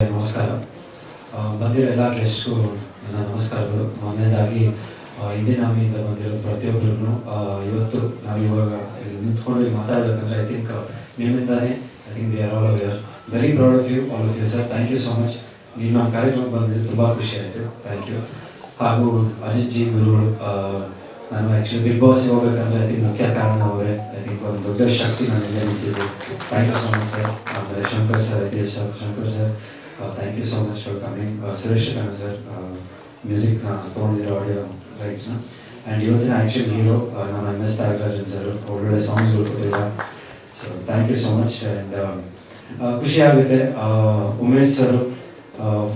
ನಮಸ್ಕಾರ. ಆ, ಬಂದಿರೋ ಎಲ್ಲ ಗೆಸ್ಟ್ಗೂ ನನ್ನ ನಮಸ್ಕಾರಗಳು. ಮೊದಲನೇದಾಗಿ ಆ, ಇಂಡಿಯನ್ ಆರ್ಮಿಯಿಂದ ಬಂದಿರೋ ಪ್ರತಿಯೊಬ್ಬರು ಇವತ್ತು ನಾವು ಇವಾಗ ಇಲ್ಲಿ ನಿಂತ್ಕೊಂಡು ಇಲ್ಲಿ ಮಾತಾಡಬೇಕಂದ್ರೆ I think ನಿಮ್ಮಿಂದಾನೇ I think we are all aware very proud of you all of you sir thank you so much ನೀವು ನಮ್ಮ ಕಾರ್ಯಕ್ರಮಕ್ಕೆ ಬಂದಿದ್ದು ತುಂಬ ಖುಷಿ ಆಯಿತು. ಥ್ಯಾಂಕ್ ಯು ಹಾಗೂ ಅಜಿತ್ ಜಿ ಗುರುಗಳು ಆ, ನಾನು ಆ್ಯಕ್ಚುಲಿ ಬಿಗ್ ಬಾಸ್ ಹೋಗ್ಬೇಕಂದ್ರೆ ಐ ಥಿಂಕ್ ಮುಖ್ಯ ಕಾರಣ ಅವರೇ. ಐ ಥಿಂಕ್ ಒಂದು ದೊಡ್ಡ ಶಕ್ತಿ ನನಗೆ ನಿಂತಿದ್ದು thank you so much sir ಆಮೇಲೆ Shankar sir ಐತಿಹಾಸ sir Shankar sir thank you so much for coming Suresh Khan sir ಮ್ಯೂಸಿಕ್ನ ತೊಗೊಂಡಿರೋ ಆಡಿಯೋ ರೈಟ್ಸ್ನ ಆ್ಯಂಡ್ ಇವತ್ತಿನ ಆ್ಯಕ್ಷನ್ ಹೀರೋ ನಮ್ಮ ಎಂ ಎಸ್ ತ್ಯಾಗರಾಜನ್ ಸರ್ ಒಳ್ಳೊಳ್ಳೆ ಸಾಂಗ್ಸ್ಗಳು ಕೊಟ್ಟಿಲ್ಲ so thank you so much and ಖುಷಿ ಆಗುತ್ತೆ. ಆ, ಉಮೇಶ್ ಸರ್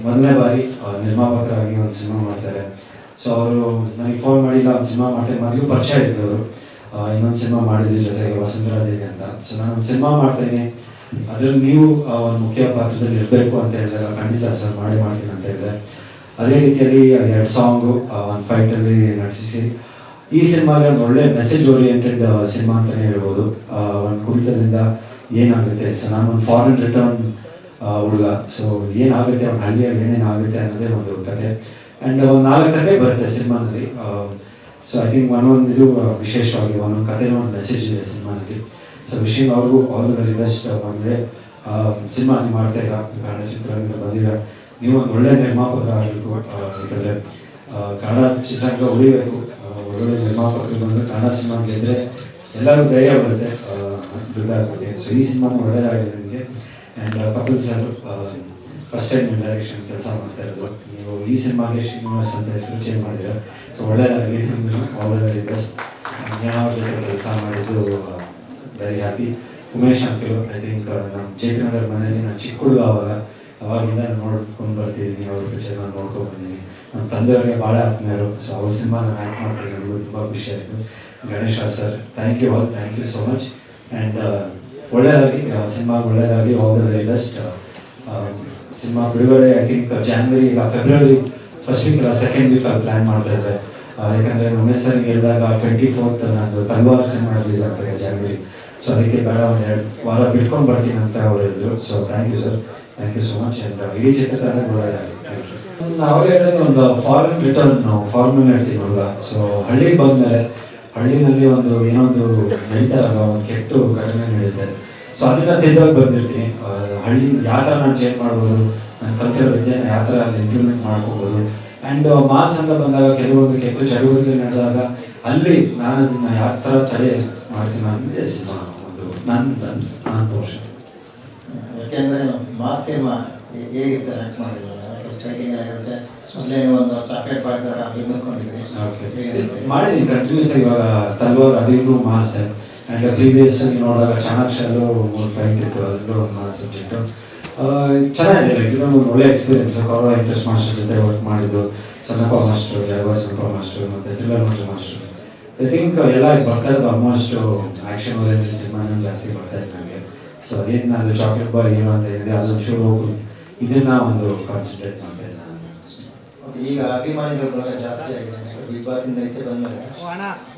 ಮೊದಲನೇ ಬಾರಿ ಆ, ನಿರ್ಮಾಪಕರಾಗಿ ಒಂದು ಸಿನಿಮಾ ಮಾಡ್ತಾರೆ. ಸೊ ಅವರು ನನಗೆ ಫೋನ್ ಮಾಡಿ ಇಲ್ಲ ಒಂದು ಸಿನಿಮಾ ಮಾಡ್ತಾರೆ. ಮೊದಲು ಪರಿಚಯ ಇದ್ದವರು. ಇನ್ನೊಂದು ಸಿನಿಮಾ ಮಾಡಿದ್ವಿ ಜೊತೆಗೆ ವಸುಂಧರಾ ದೇವಿ ಅಂತ. ಸೊ ನಾನು ಒಂದು ಸಿನಿಮಾ ಮಾಡ್ತೇನೆ. ಅದ್ರಲ್ಲಿ ನೀವು ಒಂದು ಮುಖ್ಯ ಪಾತ್ರದಲ್ಲಿ ಇರಬೇಕು ಅಂತ ಹೇಳಿದಾಗ ಖಂಡಿತ ಸರ್, ಮಾಡೇ ಮಾಡ್ತೀನಿ ಅಂತ ಹೇಳಿದೆ. ಅದೇ ರೀತಿಯಲ್ಲಿ ಎರಡು ಸಾಂಗು ಒಂದು ಫೈಟಲ್ಲಿ ನಟಿಸಿ. ಈ ಸಿನಿಮಾಗೆ ಒಂದು ಒಳ್ಳೆ ಮೆಸೇಜ್ ಓರಿಯೆಂಟೆಡ್ ಸಿನಿಮಾ ಅಂತಲೇ ಹೇಳ್ಬೋದು. ಒಂದು ಕುಡಿತದಿಂದ ಏನಾಗುತ್ತೆ? ಸೊ ನಾನು ಒಂದು ಫಾರಿನ್ ರಿಟರ್ನ್ ಹುಡುಗ. ಸೊ ಏನಾಗುತ್ತೆ? ಅವ್ನ ಹಳ್ಳಿಯಲ್ಲಿ ಏನೇನು ಆಗುತ್ತೆ ಅನ್ನೋದೇ ಒಂದು ಕತೆ. ಆ್ಯಂಡ್ ಒಂದು ನಾಲ್ಕು ಕತೆ ಬರುತ್ತೆ ಸಿನಿಮಾದಲ್ಲಿ. ಸೊ ಐ ಥಿಂಕ್ ಒಂದೊಂದು ಇದು ವಿಶೇಷವಾಗಿ ಒಂದೊಂದು ಕಥೆನೂ ಒಂದು ಮೆಸೇಜ್ ಇದೆ ಸಿನಿಮಾನಲ್ಲಿ ಸೊ ವಿಷಯ ಅವ್ರಿಗೂ ಆಲ್ ದ ವೆರಿ ಅಂದರೆ ಸಿನಿಮಾ ನೀವು ಮಾಡ್ತಾ ಇಲ್ಲ ಕನ್ನಡ ಚಿತ್ರರಂಗ ಬಂದಿರ ನೀವು ಒಂದು ಒಳ್ಳೆ ನಿರ್ಮಾಪಕರಾಗಬೇಕು ಯಾಕಂದರೆ ಕನ್ನಡ ಚಿತ್ರರಂಗ ಉಳಿಬೇಕು. ಒಳ್ಳೆ ಒಳ್ಳೊಳ್ಳೆ ನಿರ್ಮಾಪಕರು ಬಂದು ಕನ್ನಡ ಸಿನಿಮಾ ಗೆದ್ದರೆ ಎಲ್ಲರೂ ಧೈರ್ಯ ಬರುತ್ತೆ. ದುಡ್ಡಾಗ್ತದೆ ಸೊ ಈ ಸಿನಿಮಾನು ಒಳ್ಳೆಯದಾಗಿದೆ ನನಗೆ and Kapil sir first time direction ಕೆಲಸ ಮಾಡ್ತಾ ಇರೋದು. ನೀವು ಈ ಸಿನಿಮಾಗೆ ಶ್ರೀನಿವಾಸ್ ಅಂತ ಹೆಸರು ಚೇಂಜ್ ಮಾಡಿದ್ರೆ ಸೊ ಒಳ್ಳೆಯದಾಗಲಿ ಆಲ್ ದ ವೆರಿ ಬೆಸ್ಟ್ ಯಾವ ಜೊತೆ ಕೆಲಸ ಮಾಡಿದ್ದು very happy Umesh I think ನಮ್ಮ ಜಯನಗರ ಮನೆಯಲ್ಲಿ ನಾನು ಚಿಕ್ಕ ಹುಡುಗ ಅವಾಗ ಅವಾಗಿಂದ ನೋಡ್ಕೊಂಡು ಬರ್ತಿದ್ದೀನಿ, ಅವ್ರ ಪಿಕ್ಚರ್ ನಾನು ನೋಡ್ಕೊಂಡು ಬಂದಿದ್ದೀನಿ. ನಮ್ಮ ತಂದೆಯವರಿಗೆ ಭಾಳ ಆತ್ಮೀಯರು ಸೊ ಅವ್ರ ಸಿನಿಮಾ ನಾನು ಆ್ಯಕ್ಟ್ ಮಾಡ್ತೀನಿ, ನನಗೂ ತುಂಬ ಖುಷಿ ಆಯಿತು. Ganesha sir thank you all thank you so much and ಒಳ್ಳೆಯದಾಗಿ ಸಿನಿಮಾ ಒಳ್ಳೆಯದಾಗಿ ವೆರಿ ಬೆಸ್ಟ್ ಸಿನಿಮಾ ಬಿಡುಗಡೆ ಐ ಥಿಂಕ್ ಜಾನ್ವರಿ ಇಲ್ಲ February first week second week ಅಲ್ಲಿ ಪ್ಲ್ಯಾನ್ ಮಾಡ್ತಾ ಇದ್ದಾರೆ. ಯಾಕಂದ್ರೆ, ನಮ್ಮ ಸರ್ಗೆ ಹೇಳಿದಾಗ ಟ್ವೆಂಟಿ ಫೋರ್ತ್ ನಂದು ತಲ್ವಾರ್ ಸಿನಿಮಾ ರಿಲೀಸ್ ಆಗ್ತದೆ ಜಾನ್ವರಿ ಸೊ ಅದಕ್ಕೆ ಬೇಡ ಒಂದು ಎರಡು ವಾರ ಬಿಟ್ಕೊಂಡು ಬರ್ತೀನಿ ಅಂತ ಅವ್ರು ಹೇಳಿದ್ರು so thank you sir thank you so much and ಇಡೀ ಚಿತ್ರತಂಡ ಅವ್ರು ಹೇಳಿದ್ರೆ ಒಂದು ಫಾರಿನ್ ರಿಟರ್ನ್ ನಾವು ಫಾರಿನ್ ಹೇಳ್ತೀವಿ ನೋಡ ಸೊ ಹಳ್ಳಿಗೆ ಬಂದ್ಮೇಲೆ ಹಳ್ಳಿನಲ್ಲಿ ಒಂದು ಏನೋ ಒಂದು ನಡೀತಾ ಇರೋ ಒಂದು ಕೆಟ್ಟು ಘಟನೆ ನಡೆಯುತ್ತೆ ಸೊ ಅದನ್ನ ತಿದ್ದೋಗಿ ಬಂದಿರ್ತೀನಿ. ಹಳ್ಳಿ ಯಾವ ಥರ ನಾನು ಚೇಂಜ್ ಮಾಡ್ಬೋದು? ನಾನು ಕಲ್ತಿರೋ ವಿದ್ಯೆನ ಯಾವ ಥರ ಇಂಪ್ಲಿಮೆಂಟ್ ಮಾಡ್ಕೋಬೋದು? ಆ್ಯಂಡ್ ಮಾಸ್ ಅಂತ ಬಂದಾಗ ಕೆಲವೊಂದು ಕೆಟ್ಟ ಚಟುವಟಿಕೆ ನಡೆದಾಗ ಅಲ್ಲಿ ನಾನು ಅದನ್ನ ಯಾವ ಥರ ತಡೆ ಮಾಡ್ತೀನಿ ಅಂದರೆ ಸಿನಿಮಾ. ಒಂದು ನನ್ನ ವರ್ಷ ಯಾಕೆಂದರೆ ಮಾಸ್ ಸಿನಿಮಾ ಹೇಗಿತ್ತು ಆ್ಯಕ್ಟ್ ಮಾಡಿದ್ರು ಸ್ಟಾರ್ಟಿಂಗ್ ಆಗಿರುತ್ತೆ ಮೊದಲೇ ಒಂದು ಚಾಕ್ಲೇಟ್ ಬಿಂಬಿಸ್ಕೊಂಡಿದ್ರಿ ಹೇಗಿರುತ್ತೆ? ಮಾಡಿದ್ದೀನಿ ಕಂಟಿನ್ಯೂಸ್ ಇವಾಗ ತಲ್ವಾರ್ ಅದಿಗೂ ಮಾಸ್. ಆ್ಯಂಡ್ ಪ್ರೀವಿಯಸ್ ನೋಡಿದಾಗ ಚಾಣಾಕ್ಷಲ್ಲೂ ಮೂರು ಫೈಟ್ ಇತ್ತು. ಅದರಲ್ಲೂ ಒಂದು ಮಾಸ್ ಸಬ್ಜೆಕ್ಟು ಚೆನ್ನಾಗಿದೆ. ಇದೊಂದು ಒಳ್ಳೆ ಎಕ್ಸ್ಪೀರಿಯನ್ಸ್ ಕೌರವ ಇಂಟ್ರೆಸ್ಟ್ ಮಾಸ್ಟರ್ ಜೊತೆ ವರ್ಕ್ ಮಾಡಿದ್ದು. ಸಣ್ಣಪ್ಪ ಮಾಸ್ಟರ್ ಸಣ್ಣಪ್ಪ ಮಾಸ್ಟರ್ ಮತ್ತು ಮಾಸ್ಟರ್ ಮಾಸ್ಟರ್. ಐ ಥಿಂಕ್ ಎಲ್ಲ ಬರ್ತಾ ಇರೋದು ಆಲ್ಮೋಸ್ಟ್ ಆಕ್ಷನ್ ಓರಿಯೆಂಟೆಡ್ ಸಿನಿಮಾನೇ ಜಾಸ್ತಿ ಬರ್ತಾ ಇದೆ ನನಗೆ ಸೊ ಅದೇನು ನಾನು ಚಾಕ್ಲೇಟ್ ಬಾಯ್ ಏನು ಅಂತ ಹೇಳಿದೆ ಅದು ಶುರು ಹೋಗಿ ಇದನ್ನ ಒಂದು ಕಾನ್ಸಂಟ್ರೇಟ್ ಮಾಡಿದೆ ನಾನು ಈಗ ಅಭಿಮಾನಿಗಳ ಬಳಗ ಜಾಸ್ತಿ ಆಗಿದೆ. ಬಿಗ್ ಬಾಸ್ ಇಂದ ಈಚೆ ಬಂದ್ಮೇಲೆ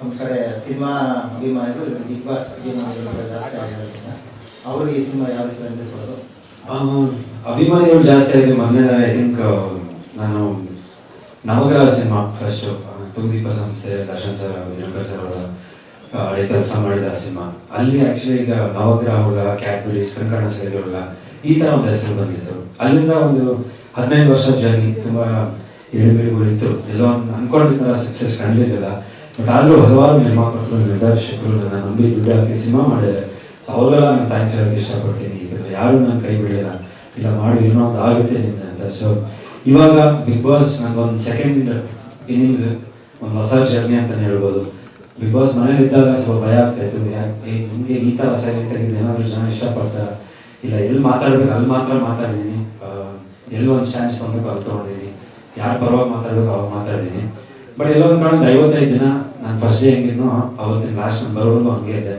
ಒಂದ್ ಕಡೆ ಸಿನಿಮಾ ಅಭಿಮಾನಿಗಳು ಬಿಗ್ ಬಾಸ್ ಅಭಿಮಾನಿಗಳ ಬಳಗ ಜಾಸ್ತಿ ಆಗಿರೋದ್ರಿಂದ ಅವ್ರಿಗೆ ಈ ಸಿನಿಮಾ ಯಾವ ರೀತಿ ಅನಿಸ್ಬೋದು? ಆ, ಅಭಿಮಾನಿಗಳು ಜಾಸ್ತಿ ಆಗಿದೆ ಮೊನ್ನೆ ಐ ಥಿಂಕ್ ನಾನು ನವಗ್ರಹ ಸಿನಿಮಾ ಫಸ್ಟ್ ತೂದೀಪ ಸಂಸ್ಥೆ ದರ್ಶನ್ ಸರ್ ದಿನಕರ್ ಸರ್ ಅವರ ಕೆಲಸ ಮಾಡಿದ ಸಿನಿಮಾ. ಅಲ್ಲಿ ಆಕ್ಚುಲಿ ಈಗ ನವಗ್ರಹ ಹುಡುಗ ಕ್ಯಾಡ್ಬರೀಸ್ ಕಂಕಣ ಸೇರಿ ಹುಡುಗ ಈ ತರ ಒಂದು ಹೆಸರು ಬಂದಿತ್ತು. ಅಲ್ಲಿಂದ ಒಂದು ಹದಿನೈದು ವರ್ಷ ಜರ್ನಿ ತುಂಬಾ ಇಳಿಬಿಳಿಗಳಿತ್ತು ಎಲ್ಲೋ ಅನ್ಕೊಂಡಿದ್ದ ಸಕ್ಸಸ್ ಕಾಣಲಿಲ್ಲ ಬಟ್ ಆದ್ರೂ ಹಲವಾರು ನಿರ್ಮಾಪಕರು ನಿರ್ದೇಶಕರು ನನ್ನ ನಂಬಿ ದುಡ್ಡು ಹಾಕಿ ಸಿನಿಮಾ ಮಾಡಿದ್ದಾರೆ. ಸೊ ಅವ್ರಿಗೆಲ್ಲ ನಾನು ಥ್ಯಾಂಕ್ಸ್ ಹೇಳೋಕ್ಕೆ ಇಷ್ಟಪಡ್ತೀನಿ. ಯಾಕಂದ್ರೆ ಯಾರು ನನ್ನ ಕೈ ಬಿಡಿಲ್ಲ ಇಲ್ಲ, ಮಾಡಿ, ಏನೋ ಆಗುತ್ತೆ ನಿಂದ ಅಂತ. ಸೊ ಇವಾಗ ಬಿಗ್ ಬಾಸ್ ನನಗೊಂದು ಸೆಕೆಂಡ್ ಇನ್ನಿಂಗ್ಸ್ ಒಂದು ಹೊಸ ಜರ್ನಿ ಅಂತಲೇ ಹೇಳ್ಬೋದು. ಬಿಗ್ ಬಾಸ್ ಮನೇಲಿ ಇದ್ದಾಗ ಸ್ವಲ್ಪ ಭಯ ಆಗ್ತಾಯಿತ್ತು ಯಾಕೆ ನಿಮಗೆ ಈ ಥರ ಸೈಲೆಂಟ್ ಆಗಿದ್ದು ಏನಾದರೂ ಜನ ಇಷ್ಟಪಡ್ತಾರ? ಇಲ್ಲ, ಎಲ್ಲಿ ಮಾತಾಡ್ಬೇಕು? ಅಲ್ಲಿ ಮಾತ್ರ ಮಾತಾಡಿದ್ದೀನಿ. ಎಲ್ಲಿ ಒಂದು ಚಾನ್ಸ್ ತೊಗೊಬೇಕು ಅಲ್ಲಿ ತೊಗೊಂಡಿದ್ದೀನಿ. ಯಾರು ಪರವಾಗಿ ಮಾತಾಡಬೇಕು ಅವಾಗ ಮಾತಾಡಿದ್ದೀನಿ. ಬಟ್ ಎಲ್ಲ ಒಂದು ಐವತ್ತೈದು ದಿನ ನಾನು ಫಸ್ಟ್ ಡೇ ಹೆಂಗಿದ್ನೋ, ಅವತ್ತಿನ ಲಾಸ್ಟ್ ಬರೋವರೆಗೂ ಹಂಗೆ ಇದೆ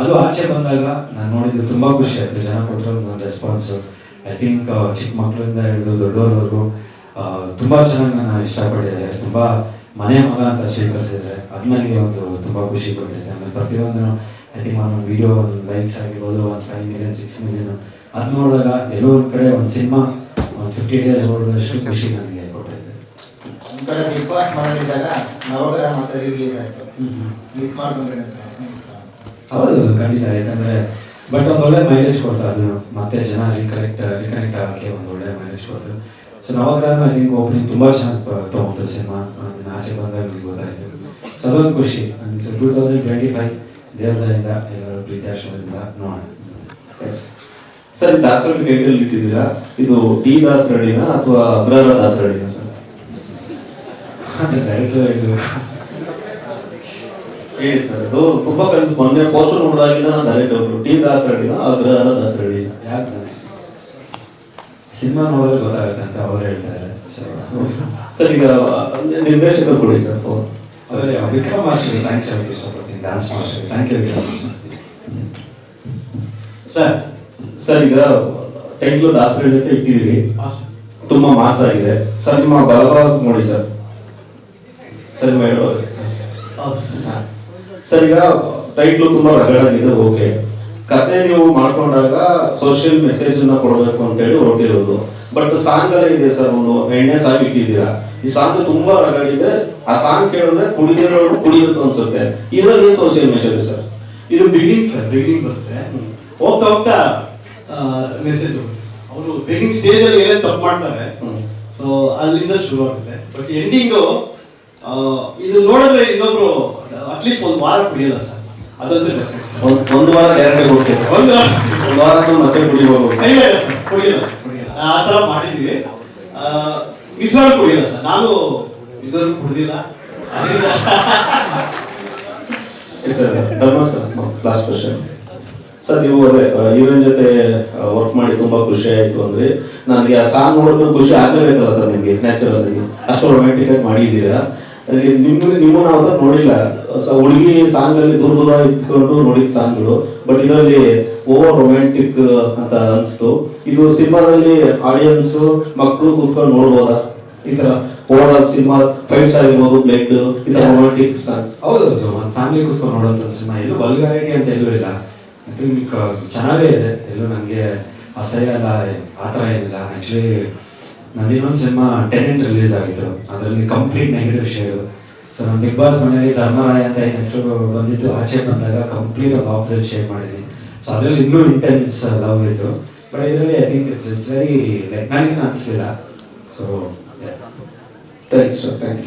ಅದು ಆಚೆ ಬಂದಾಗ ನಾನು ನೋಡಿದ್ದು ತುಂಬ ಖುಷಿ ಆಯಿತು. ಜನ ಕೊಟ್ಟರು ಒಂದು ರೆಸ್ಪಾನ್ಸು ಐ ಥಿಂಕ್ ಚಿಕ್ಕ ಮಕ್ಕಳಿಂದ ಹಿಡಿದು ದೊಡ್ಡವರವರೆಗೂ ತುಂಬ ಚೆನ್ನಾಗಿ ನಾನು ಇಷ್ಟಪಟ್ಟಿದ್ದಾರೆ ತುಂಬಾ ಮನೆ ಮಗ ಅಂತ ಸ್ವೀಕರಿಸಿದ್ರೆ ಅದು ನನಗೆ ಒಂದು ತುಂಬಾ ಖುಷಿ ಕೊಟ್ಟಿದೆ. ಆಮೇಲೆ ಪ್ರತಿಯೊಂದು ಐ ತಿಂಕ್ ಒಂದು ವಿಡಿಯೋ ಒಂದು ಲೈಕ್ಸ್ ಆಗಿರ್ಬೋದು ಒಂದು ಫೈವ್ ಮಿಲಿಯನ್ ಸಿಕ್ಸ್ ಮಿಲಿಯನ್ ಅದು ನೋಡಿದಾಗ ಎಲ್ಲೋ ಒಂದು ಕಡೆ ಒಂದು ಸಿನಿಮಾ ಫಿಫ್ಟಿ ಡೇಸ್ ಓಡಿದಷ್ಟು ಖುಷಿ ನನಗೆ ಕೊಟ್ಟಿದೆ. ಒಂದು ಕಡೆ ಬಿಗ್ ಬಾಸ್ ಮಾಡಲಿದ್ದಾಗ ನವಗ್ರಹ ಮತ್ತೆ ರಿಲೀಸ್ ಆಯಿತು. ಮಿಸ್ ಮಾಡ್ಕೊಂಡ್ರೆ ಅಂತ. ಹೌದು ಖಂಡಿತ. ಯಾಕಂದ್ರೆ ಬಟ್ ಒಂದು ಒಳ್ಳೆ ಮೈಲೇಜ್ ಕೊಡ್ತಾ ಅದು ಮತ್ತೆ ಜನ ರೀಕನೆಕ್ಟ್ ರಿಕನೆಕ್ಟ್ ಆಗಕ್ಕೆ ಒಂದು ಒಳ್ಳೆ ಮೈಲೇಜ್ ಕೊಡ್ತು. ಸೊ ನವಗ್ರಹ ಓಪನಿಂಗ್ ತುಂಬಾ ಚೆನ್ನಾಗಿ ತೊಗೊಂಡು ಸಿನಿಮಾ ಆಚೆ ಬಂದಾಗ ನನಗೆ ಗೊತ್ತಾಯ್ತು. ಸೊ ಅದೊಂದು ಖುಷಿ. So two thousand twenty five ದೇವರದಿಂದ ಎಲ್ಲರೂ ಪ್ರೀತಿಯಾಶ್ರಮದಿಂದ ನೋಡೋಣ. Yes. ಸರ್ ದಾಸರ ದಾಸರಳ್ಳಿ ಟೈಟಲ್ ಇಟ್ಟಿದ್ದೀರಾ? ಇದು ಟಿ ದಾಸರಳ್ಳಿನ ಅಥವಾ ಅಗ್ರಹಾರ ದಾಸರಳ್ಳಿನ ಸರ್ ಡೈರೆಕ್ಟರ್ ಹೇಳಿ ಸರ್ ಅದು ತುಂಬಾ ಕಡೆ ಮೊನ್ನೆ ಪೋಸ್ಟರ್ ನೋಡಿದಾಗಿಂದ ನಾನು ಅದೇ ಡೌಟ್ ಟಿ ದಾಸರಳ್ಳಿನ ಅಗ್ರಹಾರ ದಾಸರಳ್ಳಿನ? ಯಾಕೆ ಸಿನಿಮಾ ನೋಡಿದ್ರೆ ಗೊತ್ತಾಗುತ್ತೆ ಅಂತ ಅವ್ರು ಹೇಳ್ತಾರೆ ಸರ್ ಈಗ ನಿರ್ದೇಶಕರು ಕೊಡಿ ಸರ್. ಫೋನ್ ಸರಿ ವಿಕ್ರಮ್ ಮಾಸ್ಟರ್ ಥ್ಯಾಂಕ್ಸ್ ಹೇಳಕ್ಕೆ ಇಷ್ಟಪಡ್ತೀನಿ dance master thank you Vikram. Sir sir ಈಗ ಟೈಟ್ಲು ದಾಸರ ಜೊತೆ ಇಟ್ಟಿದ್ದೀರಿ. ತುಂಬಾ ಮಾಸ ಆಗಿದೆ. ಸರ್ ನಿಮ್ಮ ಬಲಭಾಗ ನೋಡಿ ಸರ್. ಸರ್ ನಿಮ್ಮ. ಸರ್ ಈಗ ಟೈಟ್ಲು ತುಂಬಾ ರಗಡಾಗಿದೆ ಓಕೆ. ಕತೆ ನೀವು ಮಾಡ್ಕೊಂಡಾಗ ಸೋಷಿಯಲ್ ಮೆಸೇಜ್ ಅನ್ನ ಕೊಡಬೇಕು ಅಂತ ಹೇಳಿ ಹೊರಟಿರೋದು. ಬಟ್ ಸಾಂಗ್ ಎಲ್ಲ ಇದೆ ಸರ್ ಒಂದು ಎಣ್ಣೆ ಸಾಂಗ್ ಇಟ್ಟಿದ್ದೀರಾ? ಈ ಸಾಂಗ್ ತುಂಬಾ ರಗಡಿದೆ ಆ ಸಾಂಗ್ ಕೇಳಿದ್ರೆ ಕುಡಿದಿರೋರು ಕುಡಿಯುತ್ತೆ ಅನ್ಸುತ್ತೆ. ಇದರಲ್ಲಿ ಸೋಷಿಯಲ್ ಮೆಸೇಜ್ ಸರ್ ಇದು ಬಿಗಿನ್ ಸರ್ ಬಿಗಿನ್ ಬರುತ್ತೆ. ಹೋಗ್ತಾ ಹೋಗ್ತಾ ಮೆಸೇಜ್ ಅವರು ಬಿಗಿನ್ ಸ್ಟೇಜ್ ಅಲ್ಲಿ ಏನೇನು ತಪ್ಪು ಮಾಡ್ತಾರೆ. ಸೊ ಅಲ್ಲಿಂದ ಶುರು ಆಗುತ್ತೆ ಬಟ್ ಎಂಡಿಂಗು ಇದು ನೋಡಿದ್ರೆ ಇನ್ನೊಬ್ರು ಅಟ್ಲೀಸ್ಟ್ ಒಂದು ವಾರ ಕುಡಿಯಲ್ಲ ಸರ್ ಅದೊಂದು. ಒಂದ್ ವಾರ ಎರಡು ಒಂದು ವಾರ. ಮತ್ತೆ ಇಲ್ಲ ಸರ್ ಕುಡಿಯಲ್ಲ ಸರ್ ಕುಡಿಯಲ್ಲ ಆ ಥರ ಮಾಡಿದ್ವಿ. ನಿಜವಾಗ್ಲೂ ಕುಡಿಯಲ್ಲ ಸರ್. ನಾನು ಇದ್ರ ಕುಡಿದಿಲ್ಲ ಸರ್ ಲಾಸ್ಟ್ ಸರ್, ನೀವು ಅದೇ ಜೊತೆ ವರ್ಕ್ ಮಾಡಿ ತುಂಬಾ ಖುಷಿ ಆಯ್ತು ಅಂದ್ರೆ ನನಗೆ ಆ ಸಾಂಗ್ ನೋಡೋದು ಖುಷಿ ಆಗಲೇಬೇಕಲ್ಲ ಸರ್ ನಿಮಗೆ ನ್ಯಾಚುರಲ್ ಆಗಿ ಅಷ್ಟು ರೊಮ್ಯಾಂಟಿಕ್ ಆಗಿ ಮಾಡಿದ್ದೀರಾ? ಅದಕ್ಕೆ ನಿಮ್ಗೆ ನೀವು ನೋಡಿಲ್ಲ. ಹುಡುಗಿ ಸಾಂಗ್ ಅಲ್ಲಿ ದೂರ ದೂರ ಇದ್ಕೊಂಡು ನೋಡಿದ ಸಾಂಗ್ಗಳು. ಬಟ್ ಇದರಲ್ಲಿ ಓವರ್ ರೊಮ್ಯಾಂಟಿಕ್ ಅಂತ ಅನ್ಸ್ತು. ಇದು ಸಿನಿಮಾದಲ್ಲಿ ಆಡಿಯನ್ಸ್ ಮಕ್ಕಳು ಕೂತ್ಕೊಂಡು ನೋಡ್ಬೋದಾ? ಈ ತರ ಓವರ್ ಸಿನಿಮಾ ಫೈಟ್ಸ್ ಆಗಿರ್ಬೋದು ಬ್ಲಡ್ ಈ ತರ ರೊಮ್ಯಾಂಟಿಕ್ ಸಾಂಗ್ ಹೌದು ಒಂದು ಫ್ಯಾಮಿಲಿ ಕೂತ್ಕೊಂಡು ನೋಡುವಂತ ಸಿನಿಮಾ. ಎಲ್ಲೂ ವಲ್ಗಾರಿಟಿ ಅಂತ ಎಲ್ಲೂ ಇಲ್ಲ. ಚೆನ್ನಾಗೇ ಇದೆ. ಎಲ್ಲೂ ನನಗೆ ಅಸಹ್ಯ ಅಲ್ಲ, ಆ ಥರ ಏನಿಲ್ಲ. ಆ್ಯಕ್ಚುಲಿ ನಂದು ಇನ್ನೊಂದು ಸಿನಿಮಾ ಟೆನೆಂಟ್ ರಿಲೀಸ್ ಆಗಿತ್ತು. ಅದರಲ್ಲಿ ಕಂಪ್ಲೀಟ್ ನೆಗೆಟಿವ್ ಶೇರು ಸೊ ನಾನು ಬಿಗ್ ಬಾಸ್ ಮನೆಯಲ್ಲಿ ಧರ್ಮರಾಯ ಅಂತ ಹೆಸರು ಬಂದಿತ್ತು, ಆಚೆ ಬಂದಾಗ ಕಂಪ್ಲೀಟ್ ಒಂದು ಆಪೋಸಿಟ್ ಶೇರ್ ಮಾಡಿದ್ದೀನಿ. ಸೊ ಅದರಲ್ಲಿ ಇನ್ನೂ ಇಂಟೆನ್ಸ್ ಲವ್ ಇತ್ತು. ಬಟ್ ಇದರಲ್ಲಿ I think it's it's very ನನಗೆ ಅನಿಸ್ಲಿಲ್ಲ. So thank you sir thank you